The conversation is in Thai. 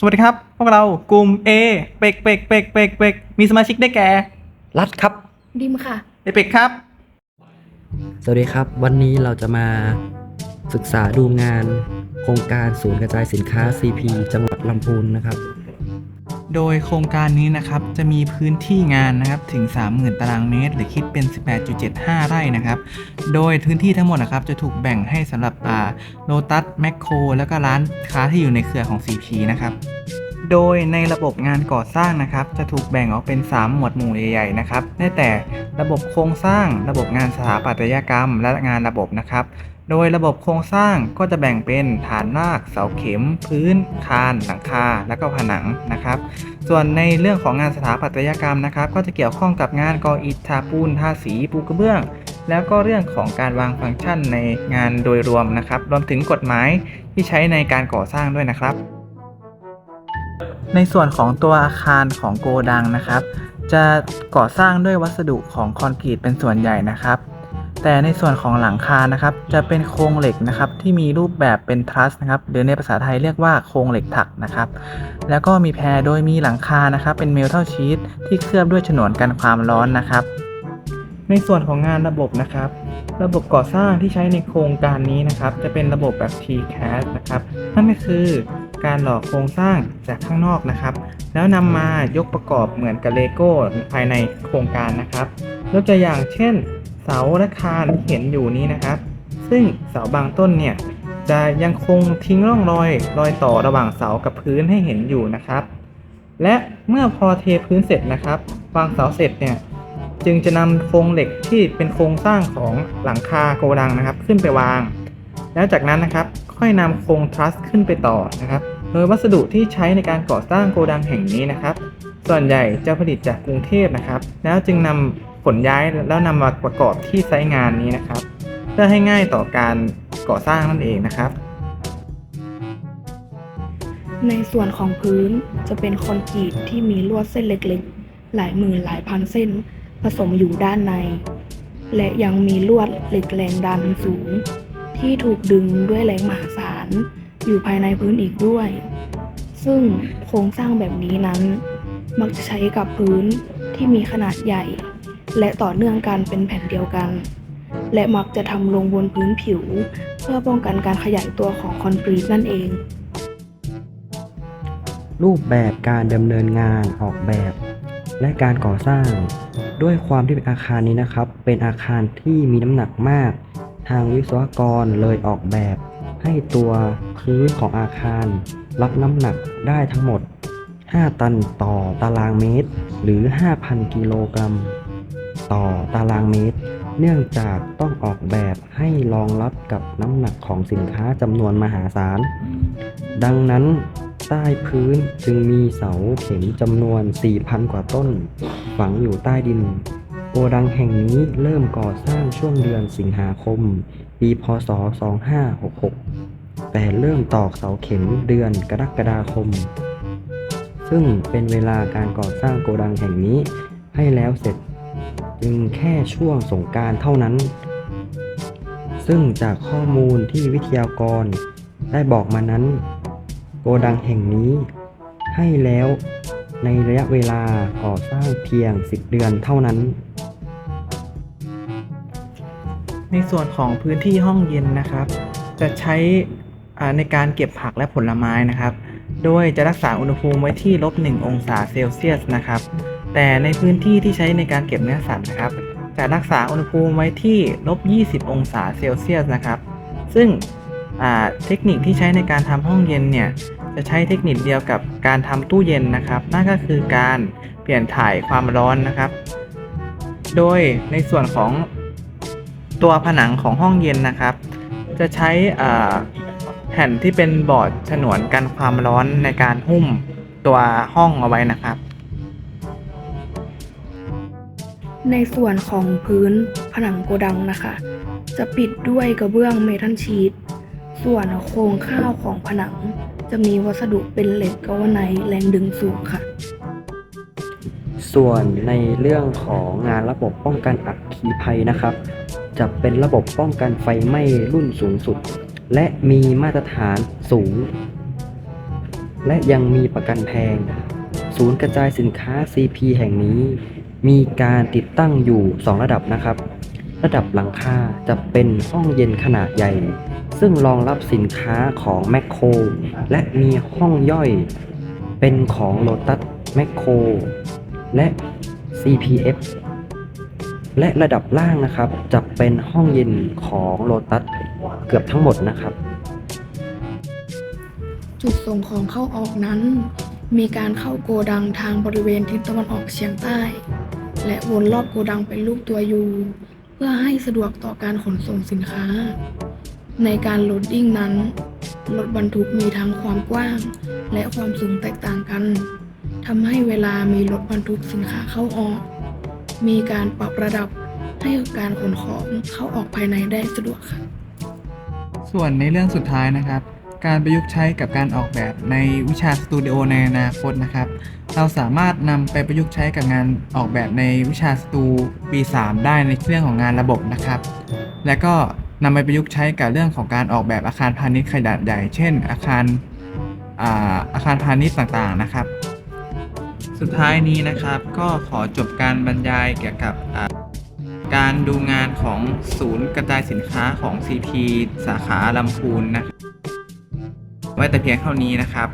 สวัสดีครับ พวกเรากลุ่ม A เป็กเป็กเป็กเป็กเป็กมีสมาชิกได้แก่ รัดครับ ดิมค่ะเอเป็กครับ สวัสดีครับ วันนี้เราจะมาศึกษาดูงาน โครงการศูนย์กระจายสินค้า CP จังหวัดลำพูนนะครับ โดยโครงการนี้นะครับจะมีพื้นที่งานนะครับถึง 30,000 ตารางเมตร หรือคิดเป็น 18.75 ไร่นะครับ โดยพื้นที่ทั้งหมดนะครับจะถูกแบ่งให้สำหรับอ่าโลตัสแมคโครแล้วก็ร้านค้าที่อยู่ในเครือของ CP นะครับโดยในระบบงานก่อสร้างนะครับ จะถูกแบ่งออกเป็น 3 หมวดหมู่ใหญ่ๆนะครับได้แต่ระบบโครงสร้าง ระบบงานสถาปัตยกรรม และงานระบบนะครับ โดยระบบโครงสร้างก็จะแบ่งเป็นฐานรากเสาเข็ม พื้น คาน หลังคา และก็ผนังนะครับ ส่วนในเรื่องของงานสถาปัตยกรรมนะครับ ก็จะเกี่ยวข้องกับงานก่ออิฐทาปูนทาสีปูกระเบื้อง แล้วก็เรื่องของการวางฟังก์ชันในงานโดยรวมนะครับ รวมถึงกฎหมายที่ใช้ในการก่อสร้างด้วยนะครับ ในส่วนของตัวอาคารของโกดังนะครับ จะก่อสร้างด้วยวัสดุของคอนกรีตเป็นส่วนใหญ่นะครับ แต่ในส่วนของหลังคานะครับ จะเป็นโครงเหล็กนะครับ ที่มีรูปแบบเป็นทรัสนะครับหรือในภาษาไทยเรียกว่าโครงเหล็กถักนะครับ แล้วก็มีแพรโดยมีหลังคานะครับ เป็นเมลทัลชีตที่เคลือบด้วยฉนวนกันความร้อนนะครับ ในส่วนของงานระบบนะครับ ระบบก่อสร้างที่ใช้ในโครงการนี้นะครับ จะเป็นระบบแบบ TCAS นะครับนั่นก็คือการหล่อโครงสร้างจากข้างนอกนะครับ แล้วนำมายกประกอบเหมือนกับเลโก้ภายในโครงการนะครับยกตัวอย่างเช่น เสาและคานที่เห็นอยู่นี้นะครับ ซึ่งเสาบางต้นเนี่ยจะยังคงทิ้งร่องรอยรอยต่อระหว่างเสากับพื้นให้เห็นอยู่นะครับ และเมื่อพอเทพื้นเสร็จนะครับวางเสาเสร็จเนี่ยจึงจะนำโครงเหล็กที่เป็นโครงสร้างของหลังคาโกดังนะครับ ขึ้นไปวาง แล้วจากนั้นนะครับค่อยนำโครงทรัสขึ้นไปต่อนะครับ โดยวัสดุที่ใช้ในการก่อสร้างโกดังแห่งนี้นะครับ ส่วนใหญ่จะผลิตจากกรุงเทพนะครับ แล้วจึงนำ นย้ายแล้วนำมาประกอบที่ไซต์งานนี้นะครับ เพื่อให้ง่ายต่อการก่อสร้างนั่นเองนะครับ ในส่วนของพื้นจะเป็นคอนกรีตที่มีลวดเส้นเล็กๆ หลายหมื่นหลายพันเส้น ผสมอยู่ด้านใน และยังมีลวดเหล็กแรงดันสูง ที่ถูกดึงด้วยแรงมหาศาลอยู่ภายในพื้นอีกด้วย ซึ่งโครงสร้างแบบนี้นั้น มักจะใช้กับพื้นที่มีขนาดใหญ่ และต่อเนื่องกันเป็นแผ่นเดียวกัน และมักจะทำลงบนพื้นผิว เพื่อป้องกันการขยายตัวของคอนกรีตนั่นเอง รูปแบบการดำเนินงานออกแบบ และการก่อสร้าง ด้วยความที่เป็นอาคารนี้นะครับ เป็นอาคารที่มีน้ำหนักมาก ทางวิศวกรเลยออกแบบ ให้ตัวพื้นของอาคาร รับน้ำหนักได้ทั้งหมด5 ตันต่อตารางเมตร หรือ 5,000 กิโลกรัม ต่อตารางเมตร เนื่องจากต้องออกแบบให้รองรับกับน้ำหนักของสินค้าจำนวนมหาศาล ดังนั้นใต้พื้นจึงมีเสาเข็มจำนวน 4,000 กว่าต้น ฝังอยู่ใต้ดิน โกดังแห่งนี้เริ่มก่อสร้างช่วงเดือนสิงหาคม ปีพศ 2566 แต่เริ่มตอกเสาเข็มเดือนกรกฎาคม ซึ่งเป็นเวลาการก่อสร้างโกดังแห่งนี้ให้แล้วเสร็จ จึงแค่ช่วงสงการเท่านั้น ซึ่งจากข้อมูลที่วิทยากรได้บอกมานั้น โกดังแห่งนี้ให้แล้วในระยะเวลาก่อสร้างเพียง 10 เดือนเท่านั้น ในส่วนของพื้นที่ห้องเย็นนะครับ จะใช้ในการเก็บผักและผลไม้นะครับ โดยจะรักษาอุณหภูมิไว้ที่ลบ 1 องศาเซลเซียสนะครับ แต่ในพื้นที่ที่ใช้ในการเก็บเนื้อสัตว์นะครับ จะรักษาอุณหภูมิไว้ที่ลบ 20 องศาเซลเซียสนะครับ ซึ่งเทคนิคที่ใช้ในการทำห้องเย็นเนี่ย จะใช้เทคนิคเดียวกับการทำตู้เย็นนะครับ นั่นก็คือการเปลี่ยนถ่ายความร้อนนะครับ โดยในส่วนของตัวผนังของห้องเย็นนะครับ จะใช้แผ่นที่เป็นบอร์ดฉนวนกันความร้อนในการหุ้มตัวห้องเอาไว้นะครับ ในส่วนของพื้นผนังโกดังนะคะ จะปิดด้วยกระเบื้องเมทัลชีต ส่วนโครงข้าวของผนัง จะมีวัสดุเป็นเหล็กกาวไนแรงดึงสูงค่ะ ส่วนในเรื่องของงานระบบป้องกันอัคคีภัยนะครับ จะเป็นระบบป้องกันไฟไหม้รุ่นสูงสุด และมีมาตรฐานสูง และยังมีประกันแพง ศูนย์กระจายสินค้า CP แห่งนี้ มีการติดตั้งอยู่ 2 ระดับนะครับ ระดับหลังคาจะเป็นห้องเย็นขนาดใหญ่ ซึ่งรองรับสินค้าของแมคโครและมีห้องย่อย เป็นของ Lotus แมคโครและ CPF และระดับล่างนะครับจะเป็นห้องเย็นของ Lotus เกือบทั้งหมดนะครับ จุดส่งของเข้าออกนั้น มีการเข้าโกดังทางบริเวณทิศตะวันออกเฉียงใต้ และวนรอบโกดังเป็นรูปตัวยูเพื่อให้สะดวกต่อการขนส่งสินค้า ในการโหลดดิ้งนั้น รถบรรทุกมีทั้งความกว้าง และความสูงแตกต่างกันทำให้เวลามีรถบรรทุกสินค้าเข้าออก มีการปรับระดับให้การขนของเข้าออกภายในได้สะดวกค่ะ ส่วนในเรื่องสุดท้ายนะครับ การประยุกต์ใช้กับการออกแบบในวิชาสตูดิโอในอนาคตนะครับ เราสามารถนำไปประยุกต์ใช้กับงานออกแบบในวิชาสตูปี 3 ได้ในเรื่องของงานระบบนะครับ และก็นำไปประยุกต์ใช้กับเรื่องของการออกแบบอาคารพาณิชย์ขนาดใหญ่ เช่น อาคารอาอาคารพาณิชย์ต่างๆนะครับ สุดท้ายนี้นะครับก็ขอจบการบรรยายเกี่ยวกับการดูงานของศูนย์กระจายสินค้าของ CP สาขาลำพูนนะครับ ไว้แต่เพียงเท่านี้นะครับ